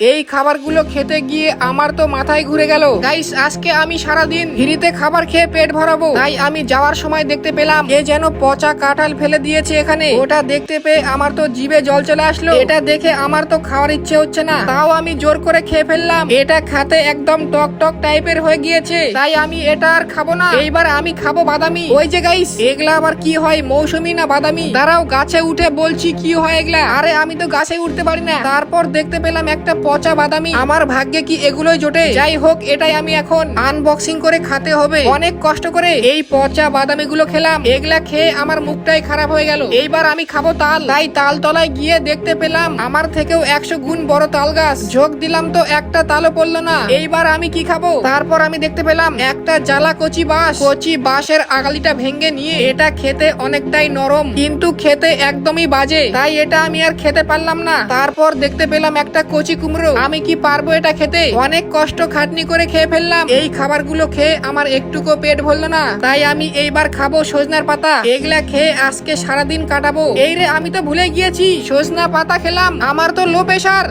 এই খাবারগুলো খেতে গিয়ে আমার তো মাথায় ঘুরে গেল। গাইস আজকে আমি সারাদিন ফ্রিতে খাবার খেয়ে পেট ভরাবো। তাই আমি যাওয়ার সময় দেখতে পেলাম, এ যেন পচা কাঁঠাল ফেলে দিয়েছে এখানে। ওটা দেখতে পেয়ে আমার তো জিভে জল চলে আসলো। এটা দেখে আমার তো খাওয়ার ইচ্ছে হচ্ছে না। তাও আমি জোর করে খেয়ে ফেললাম। এটা খাতে একদম টক টক টাইপের হয়ে গিয়েছে। তাই আমি এটা আর খাব না। এইবার আমি খাব বাদামি। ওই যে গাইস এগুলা আবার কি হয়, মৌসুমি না বাদামি? দাঁড়াও, গাছে উঠে বলছি কি হয় এগুলা? আরে আমি তো গাছে উঠতে পারি না। তারপর দেখতে পেলাম একটা পচা বাদামি। আমার ভাগ্যে কি এগুলোই জোটে? যাই হোক, এটাই আমি এখন আনবক্সিং করে খেতে হবে। অনেক কষ্ট করে এই পচা বাদামি গুলো খেলাম। এগুলা খেয়ে আমার মুখটাই খারাপ হয়ে গেল। এইবার আমি খাব তাল। তাই তাল তলায় গিয়ে দেখতে পেলাম, আমার থেকেও একশো গুণ বড় তাল গাছ। ঝোঁক দিলাম তো একটা তালও পড়ল না। এইবার আমি কি খাব? তারপর আমি দেখতে পেলাম, একটা জ্বালা কচি বাঁশ। কচি বাঁশের আগালিটা ভেঙে নিয়ে এটা খেতে অনেকটাই নরম। কিন্তু খেতে একদমই বাজে। তাই এটা আমি আর খেতে পারলাম না। তারপর দেখতে পেলাম একটা কচি কুমড়ো আমি কি পারব এটা খেতে? অনেক কষ্ট খাটনি করে খেয়ে ফেললাম। এই খাবারগুলো খেয়ে আমার একটুকো পেট ভরলো না। তাই আমি এইবার খাব সজনার পাতা। এগুলা খেয়ে আজকে সারাদিন কাটাবো। এই রে, আমি তো ভুলে গিয়েছি। সজনা পাতা খেলাম। আমার তো লো প্রেশার